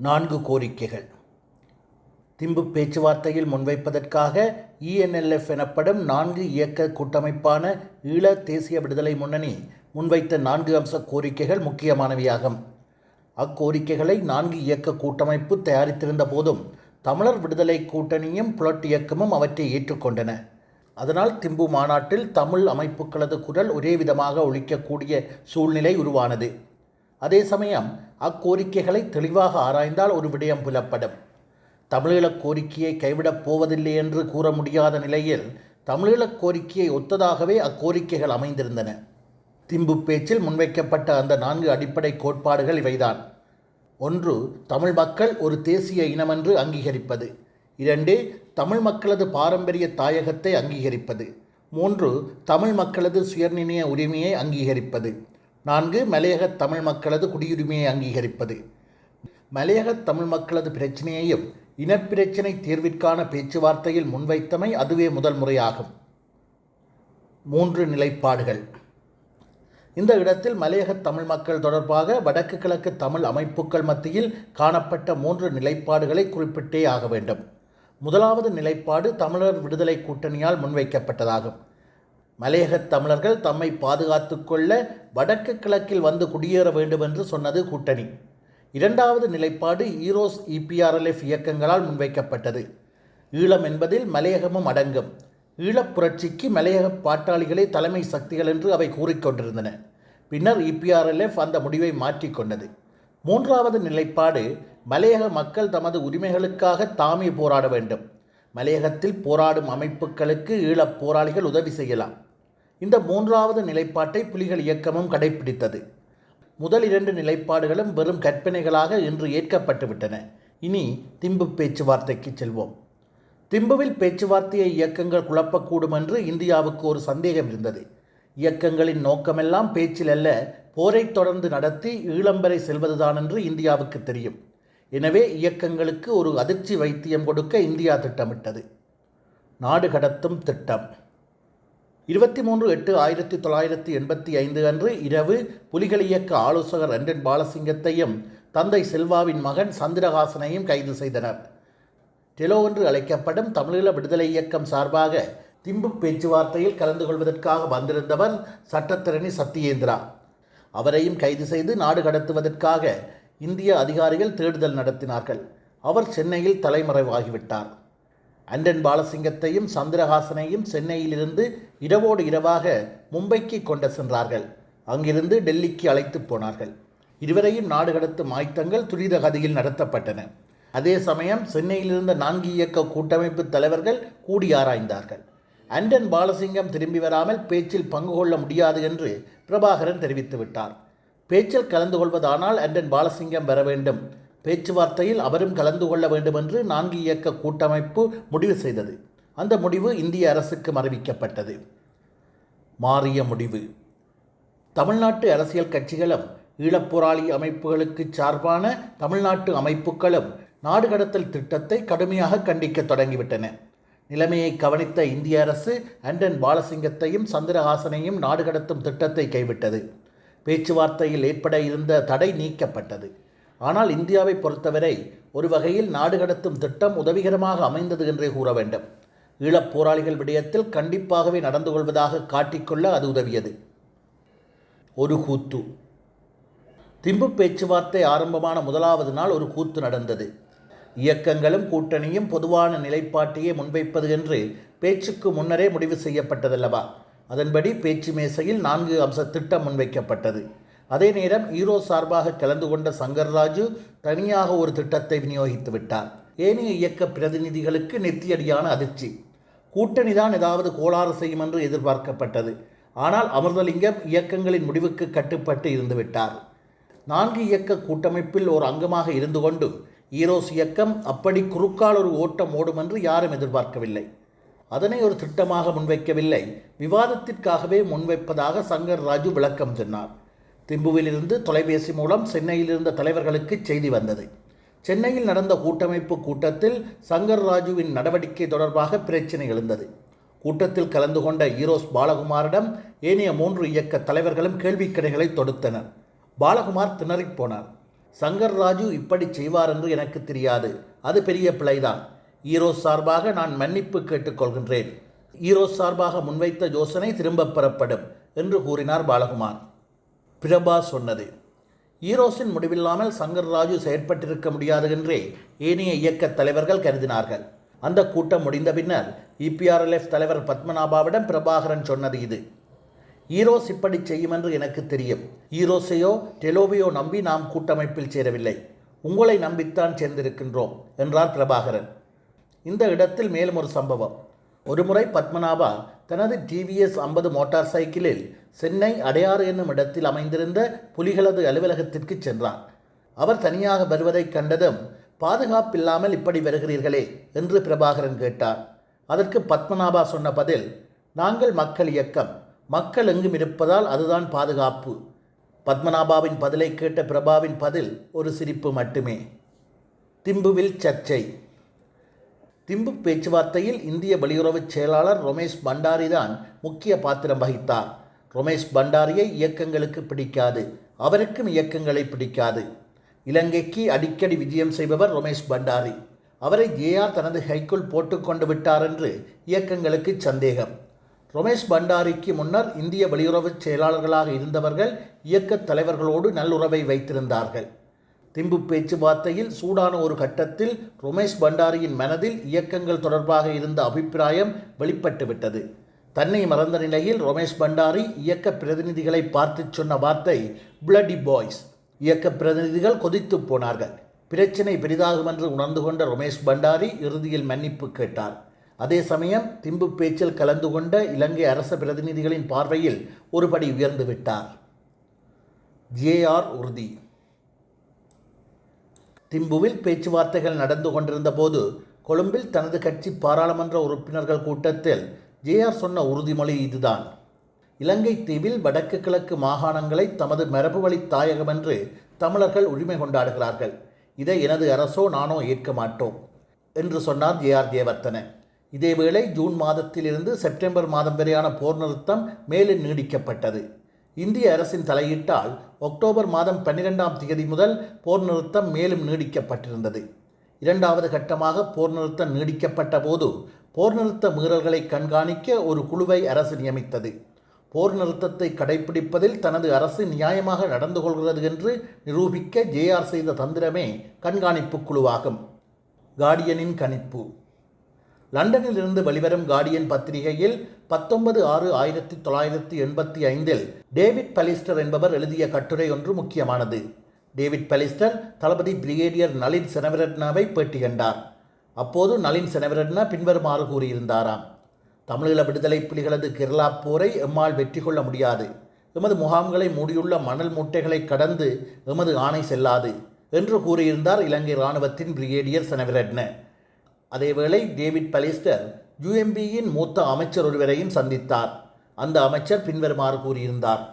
நான்கு கோரிக்கைகள். திம்பு பேச்சுவார்த்தையில் முன்வைப்பதற்காக இஎன்எல்எஃப் எனப்படும் நான்கு இயக்க கூட்டமைப்பான ஈழ தேசிய விடுதலை முன்னணி முன்வைத்த நான்கு அம்ச கோரிக்கைகள் முக்கியமானவையாகும். அக்கோரிக்கைகளை நான்கு இயக்க கூட்டமைப்பு தயாரித்திருந்த போதும் தமிழர் விடுதலை கூட்டணியும் புலட் இயக்கமும் அவற்றை ஏற்றுக்கொண்டன. அதனால் திம்பு மாநாட்டில் தமிழ் அமைப்புகளது குரல் ஒரே விதமாக ஒழிக்கக்கூடிய சூழ்நிலை உருவானது. அதே சமயம் அக்கோரிக்கைகளை தெளிவாக ஆராய்ந்தால் ஒரு விடயம் புலப்படும். தமிழீழக் கோரிக்கையை கைவிடப் போவதில்லை என்று கூற முடியாத நிலையில் தமிழீழக் கோரிக்கையை ஒத்ததாகவே அக்கோரிக்கைகள் அமைந்திருந்தன. திம்பு பேச்சில் முன்வைக்கப்பட்ட அந்த நான்கு அடிப்படை கோட்பாடுகள் இவைதான். ஒன்று தமிழ் மக்கள் ஒரு தேசிய இனமென்று அங்கீகரிப்பது. இரண்டு தமிழ் மக்களது பாரம்பரிய தாயகத்தை அங்கீகரிப்பது. மூன்று தமிழ் மக்களது சுயநிர்ணய உரிமையை அங்கீகரிப்பது. நான்கு மலையக தமிழ் மக்களது குடியுரிமையை அங்கீகரிப்பது. மலையக தமிழ் மக்களது பிரச்சனையையும் இனப்பிரச்சினை தீர்விற்கான பேச்சுவார்த்தையில் முன்வைத்தமை அதுவே முதல் முறையாகும். மூன்று நிலைப்பாடுகள். இந்த இடத்தில் மலையக தமிழ் மக்கள் தொடர்பாக வடக்கு கிழக்கு தமிழ் அமைப்புகள் மத்தியில் காணப்பட்ட மூன்று நிலைப்பாடுகளை குறிப்பிட்டே ஆக வேண்டும். முதலாவது நிலைப்பாடு தமிழர் விடுதலை கூட்டணியால் முன்வைக்கப்பட்டதாகும். மலையகத் தமிழர்கள் தம்மை பாதுகாத்து கொள்ள வடக்கு கிழக்கில் வந்து குடியேற வேண்டும் என்று சொன்னது கூட்டணி. இரண்டாவது நிலைப்பாடு ஈரோஸ் இபிஆர்எல்எஃப் இயக்கங்களால் முன்வைக்கப்பட்டது. ஈழம் என்பதில் மலையகமும் அடங்கும். ஈழப் புரட்சிக்கு மலையக பாட்டாளிகளே தலைமை சக்திகள் என்று அவை கூறிக்கொண்டிருந்தன பின்னர் இபிஆர்எல்எஃப் அந்த முடிவை மாற்றிக்கொண்டது மூன்றாவது நிலைப்பாடு மலையக மக்கள் தமது உரிமைகளுக்காக தாமே போராட வேண்டும். மலையகத்தில் போராடும் அமைப்புகளுக்கு ஈழப் போராளிகள் உதவி செய்யலாம். இந்த மூன்றாவது நிலைப்பாட்டை புலிகள் இயக்கமும் கடைபிடித்தது முதல் இரண்டு நிலைப்பாடுகளும் வெறும் கற்பனைகளாக இன்று ஏற்கப்பட்டுவிட்டன. இனி திம்பு பேச்சுவார்த்தைக்கு செல்வோம். திம்புவில் பேச்சுவார்த்தையை இயக்கங்கள் குழப்பக்கூடும் என்று இந்தியாவுக்கு ஒரு சந்தேகம் இருந்தது. இயக்கங்களின் நோக்கமெல்லாம் பேச்சில் அல்ல போரை தொடர்ந்து நடத்தி ஈழம்பரை செல்வதுதான் என்று இந்தியாவுக்கு தெரியும். எனவே இயக்கங்களுக்கு ஒரு அதிர்ச்சி வைத்தியம் கொடுக்க இந்தியா திட்டமிட்டது. நாடு கடத்தும் திட்டம். இருபத்தி மூன்று எட்டு ஆயிரத்தி தொள்ளாயிரத்தி எண்பத்தி ஐந்து அன்று இரவு புலிகள் இயக்க ஆலோசகர் ரண்டன் பாலசிங்கத்தையும் தந்தை செல்வாவின் மகன் சந்திரஹாசனையும் கைது செய்தனர். டெலோ என்று அழைக்கப்படும் தமிழீழ விடுதலை இயக்கம் சார்பாக திம்பு பேச்சுவார்த்தையில் கலந்து கொள்வதற்காக வந்திருந்தவர் சட்டத்திரணி சத்யேந்திரா. அவரையும் கைது செய்து நாடு கடத்துவதற்காக இந்திய அதிகாரிகள் தேடுதல் நடத்தினார்கள். அவர் சென்னையில் தலைமறைவாகிவிட்டார். அண்டன் பாலசிங்கத்தையும் சந்திரஹாசனையும் சென்னையிலிருந்து இரவோடு இரவாக மும்பைக்கு கொண்டு சென்றார்கள். அங்கிருந்து டெல்லிக்கு அழைத்து போனார்கள். இருவரையும் நாடு கடத்தும் ஆயத்தங்கள் துரித கதியில் நடத்தப்பட்டன. அதே சமயம் சென்னையிலிருந்த நான்கு இயக்க கூட்டமைப்பு தலைவர்கள் கூடி ஆராய்ந்தார்கள். அண்டன் பாலசிங்கம் திரும்பி வராமல் பேச்சில் பங்கு கொள்ள முடியாது என்று பிரபாகரன் தெரிவித்துவிட்டார். பேச்சில் கலந்து கொள்வதானால் அண்டன் பாலசிங்கம் வர வேண்டும். பேச்சுவார்த்தையில் அவரும் கலந்து கொள்ள வேண்டும் என்று நான்கு இயக்க கூட்டமைப்பு முடிவு செய்தது. அந்த முடிவு இந்திய அரசுக்கு அறிவிக்கப்பட்டது மாறிய முடிவு. தமிழ்நாட்டு அரசியல் கட்சிகளும் ஈழப்போராளி அமைப்புகளுக்கு சார்பான தமிழ்நாட்டு அமைப்புகளும் நாடு கடத்தல் திட்டத்தை கடுமையாக கண்டிக்க தொடங்கிவிட்டன. நிலைமையை கவனித்த இந்திய அரசு அண்டன் பாலசிங்கத்தையும் சந்திரஹாசனையும் நாடு கடத்தும் திட்டத்தை கைவிட்டது. பேச்சுவார்த்தையில் ஏற்பட இருந்த தடை நீக்கப்பட்டது. ஆனால் இந்தியாவை பொறுத்தவரை ஒரு வகையில் நாடு கடத்தும் திட்டம் உதவிகரமாக அமைந்தது என்றே கூற வேண்டும். ஈழப் போராளிகள் விடயத்தில் கண்டிப்பாகவே நடந்து கொள்வதாக காட்டிக்கொள்ள அது உதவியது. ஒரு கூத்து. திம்பு பேச்சுவார்த்தை ஆரம்பமான முதலாவது நாள் ஒரு கூத்து நடந்தது. இயக்கங்களும் கூட்டணியும் பொதுவான நிலைப்பாட்டையே முன்வைப்பது என்று பேச்சுக்கு முன்னரே முடிவு செய்யப்பட்டதல்லவா? அதன்படி பேச்சு மேசையில் நான்கு அம்ச திட்டம் முன்வைக்கப்பட்டது. அதே நேரம் ஈரோ சார்பாக கலந்து கொண்ட சங்கர்ராஜு தனியாக ஒரு திட்டத்தை விநியோகித்து விட்டார். ஏனைய இயக்க பிரதிநிதிகளுக்கு நெத்தியடியான அதிர்ச்சி. கூட்டணிதான் ஏதாவது கோளாறு செய்யும் என்று எதிர்பார்க்கப்பட்டது. ஆனால் அமிர்தலிங்கம் இயக்கங்களின் முடிவுக்கு கட்டுப்பட்டு இருந்துவிட்டார் நான்கு இயக்க கூட்டமைப்பில் ஒரு அங்கமாக இருந்து கொண்டு ஈரோஸ் இயக்கம் அப்படி குறுக்கால் ஒரு ஓட்டம் ஓடும் என்று யாரும் எதிர்பார்க்கவில்லை. அதனை ஒரு திட்டமாக முன்வைக்கவில்லை. விவாதத்திற்காகவே முன்வைப்பதாக சங்கர் ராஜு விளக்கம் சொன்னார். திம்புவிலிருந்து தொலைபேசி மூலம் சென்னையில் இருந்த தலைவர்களுக்கு செய்தி வந்தது. சென்னையில் நடந்த கூட்டமைப்பு கூட்டத்தில் சங்கர் ராஜுவின் நடவடிக்கை தொடர்பாக பிரச்சினை எழுந்தது. கூட்டத்தில் கலந்து கொண்ட ஈரோஸ் பாலகுமாரிடம் ஏனைய மூன்று இயக்க தலைவர்களும் கேள்விக்கடைகளை தொடுத்தனர். பாலகுமார் திணறிப்போனார் சங்கர் ராஜு இப்படி செய்வார் என்று எனக்கு தெரியாது. அது பெரிய பிழைதான். ஈரோஸ் சார்பாக நான் மன்னிப்பு கேட்டுக்கொள்கின்றேன். ஈரோஸ் சார்பாக முன்வைத்த யோசனை திரும்பப் பெறப்படும் என்று கூறினார் பாலகுமார். பிரபா சொன்னது. ஈரோஸின் முடிவில்லாமல் சங்கர் ராஜு செயற்பட்டிருக்க முடியாது என்றே ஏனைய இயக்கத் தலைவர்கள் கருதினார்கள். அந்த கூட்டம் முடிந்த பின்னர் இபிஆர்எல்எஃப் தலைவர் பத்மநாபாவிடம் பிரபாகரன் சொன்னது இது. ஈரோஸ் இப்படி செய்யும் என்று எனக்கு தெரியும். ஈரோஸையோ டெலோவையோ நம்பி நாம் கூட்டமைப்பில் சேரவில்லை. உங்களை நம்பித்தான் சேர்ந்திருக்கின்றோம் என்றார் பிரபாகரன். இந்த இடத்தில் மேலும் ஒரு சம்பவம். ஒருமுறை பத்மநாபா தனது டிவிஎஸ் ஐம்பது மோட்டார் சைக்கிளில் சென்னை அடையாறு என்னும் இடத்தில் அமைந்திருந்த புலிகளது அலுவலகத்திற்கு சென்றார். அவர் தனியாக வருவதைக் கண்டதும் பாதுகாப்பில்லாமல் இப்படி வருகிறீர்களே என்று பிரபாகரன் கேட்டார். அதற்கு பத்மநாபா சொன்ன பதில் நாங்கள் மக்கள் இயக்கம் மக்கள் எங்கும் இருப்பதால் அதுதான் பாதுகாப்பு. பத்மநாபாவின் பதிலை கேட்ட பிரபாவின் பதில் ஒரு சிரிப்பு மட்டுமே. திம்புவில் சர்ச்சை. திம்பு பேச்சுவார்த்தையில் இந்திய வெளியுறவுச் செயலாளர் ரமேஷ் பண்டாரி தான் முக்கிய பாத்திரம் வகித்தார். ரமேஷ் பண்டாரியை இயக்கங்களுக்கு பிடிக்காது அவருக்கும் இயக்கங்களை பிடிக்காது. இலங்கைக்கு அடிக்கடி விஜயம் செய்பவர் ரமேஷ் பண்டாரி. அவரை ஜேஆர் தனது கைக்குள் போட்டுக்கொண்டு விட்டார் என்று இயக்கங்களுக்கு சந்தேகம். ரமேஷ் பண்டாரிக்கு முன்னர் இந்திய வெளியுறவுச் செயலாளர்களாக இருந்தவர்கள் இயக்கத் தலைவர்களோடு நல்லுறவை வைத்திருந்தார்கள். திம்பு பேச்சுவார்த்தையில் சூடான ஒரு கட்டத்தில் ரமேஷ் பண்டாரியின் மனதில் இயக்கங்கள் தொடர்பாக இருந்த அபிப்பிராயம் வெளிப்பட்டுவிட்டது. தன்னை மறந்த நிலையில் ரமேஷ் பண்டாரி இயக்க பிரதிநிதிகளை பார்த்து சொன்ன வார்த்தை பிளடி பாய்ஸ் இயக்க பிரதிநிதிகள் கொதித்து போனார்கள். பிரச்சினை பெரிதாகும் என்று உணர்ந்து கொண்ட ரமேஷ் பண்டாரி இறுதியில் மன்னிப்பு கேட்டார். அதே சமயம் திம்பு பேச்சில் கலந்து கொண்ட இலங்கை அரச பிரதிநிதிகளின் பார்வையில் ஒருபடி உயர்ந்து விட்டார். ஜேஆர் உறுதி. திம்புவில் பேச்சுவார்த்தைகள் நடந்து கொண்டிருந்த போது கொழும்பில் தனது கட்சி பாராளுமன்ற உறுப்பினர்கள் கூட்டத்தில் ஜேஆர் சொன்ன உறுதிமொழி இதுதான். இலங்கை தீவில் வடக்கு கிழக்கு மாகாணங்களை தமது மரபு வழி தாயகம் என்று தமிழர்கள் உரிமை கொண்டாடுகிறார்கள். இதை எனது அரசோ நானோ ஏற்க மாட்டோம் என்று சொன்னார் ஜேஆர் தேவர்த்தன இதேவேளை ஜூன் மாதத்திலிருந்து செப்டம்பர் மாதம் வரையான போர் நிறுத்தம் மேலும் நீடிக்கப்பட்டது. இந்திய அரசின் தலையீட்டால் அக்டோபர் மாதம் பன்னிரெண்டாம் தேதி முதல் போர் நிறுத்தம் மேலும் நீடிக்கப்பட்டிருந்தது. இரண்டாவது கட்டமாக போர் நிறுத்தம் நீடிக்கப்பட்ட போது போர் நிறுத்த மீறல்களை கண்காணிக்க ஒரு குழுவை அரசு நியமித்தது. போர் நிறுத்தத்தை கடைபிடிப்பதில் தனது அரசு நியாயமாக நடந்து கொள்கிறது என்று நிரூபிக்க ஜேஆர் செய்த தந்திரமே கண்காணிப்பு குழுவாகும். கார்டியனின் கணிப்பு. லண்டனில் இருந்து வெளிவரும் கார்டியன் பத்திரிகையில் பத்தொன்பது ஆறு ஆயிரத்தி தொள்ளாயிரத்தி எண்பத்தி ஐந்தில் டேவிட் பலிஸ்டர் என்பவர் எழுதிய கட்டுரை ஒன்று முக்கியமானது. டேவிட் பலிஸ்டர் தளபதி பிரிகேடியர் நளின் செனவரட்னாவை பேட்டி கண்டார். அப்போது நளின் செனவரட்னா பின்வருமாறு கூறியிருந்தாராம். தமிழீழ விடுதலை புலிகளது கேரளா போரை எம்மால் வெற்றி கொள்ள முடியாது. எமது முகாம்களை மூடியுள்ள மணல் மூட்டைகளை கடந்து எமது ஆணை செல்லாது என்று கூறியிருந்தார் இலங்கை இராணுவத்தின் பிரிகேடியர் செனவிரட்ன. அதேவேளை டேவிட் பலிஸ்டர் யுஎம்பியின் மூத்த அமைச்சர் ஒருவரையும் சந்தித்தார். அந்த அமைச்சர் பின்வருமாறு கூறியிருந்தார்.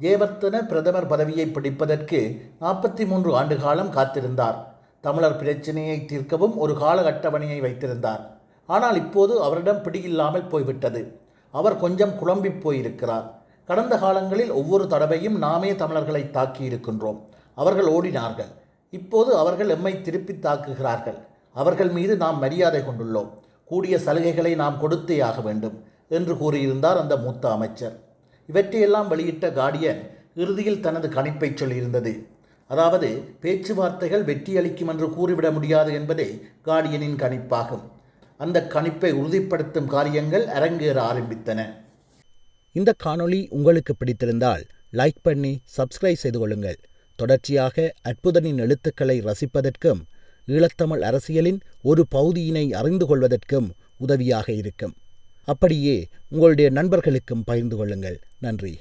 ஜெயவர்த்தன பிரதமர் பதவியை பிடிப்பதற்கு நாற்பத்தி மூன்று ஆண்டு காலம் காத்திருந்தார். தமிழர் பிரச்சினையை தீர்க்கவும் ஒரு கால அட்டவணையை வைத்திருந்தார். ஆனால் இப்போது அவரிடம் பிடியில்லாமல் போய்விட்டது. அவர் கொஞ்சம் குழம்பி போயிருக்கிறார். கடந்த காலங்களில் ஒவ்வொரு தடவையும் நாமே தமிழர்களை தாக்கி இருக்கின்றோம் அவர்கள் ஓடினார்கள். இப்போது அவர்கள் எம்மை திருப்பி தாக்குகிறார்கள். அவர்கள் மீது நாம் மரியாதை கொண்டுள்ளோம். கூடிய சலுகைகளை நாம் கொடுத்தே ஆக வேண்டும் என்று கூறியிருந்தார் அந்த மூத்த அமைச்சர். இவற்றையெல்லாம் வெளியிட்ட கார்டியன் இறுதியில் தனது கணிப்பை சொல்லியிருந்தது. அதாவது பேச்சுவார்த்தைகள் வெற்றியளிக்கும் என்று கூறிவிட முடியாது என்பதே கார்டியனின் கணிப்பாகும். அந்த கணிப்பை உறுதிப்படுத்தும் காரியங்கள் அரங்கேற ஆரம்பித்தன. இந்த காணொளி உங்களுக்கு பிடித்திருந்தால் லைக் பண்ணி சப்ஸ்கிரைப் செய்து கொள்ளுங்கள். தொடர்ச்சியாக அற்புதனின் எழுத்துக்களை ரசிப்பதற்கும் ஈழத்தமிழ் அரசியலின் ஒரு பகுதியினை அறிந்து கொள்வதற்கும் உதவியாக இருக்கும். அப்படியே உங்களுடைய நண்பர்களுக்கும் பகிர்ந்து கொள்ளுங்கள். நன்றி.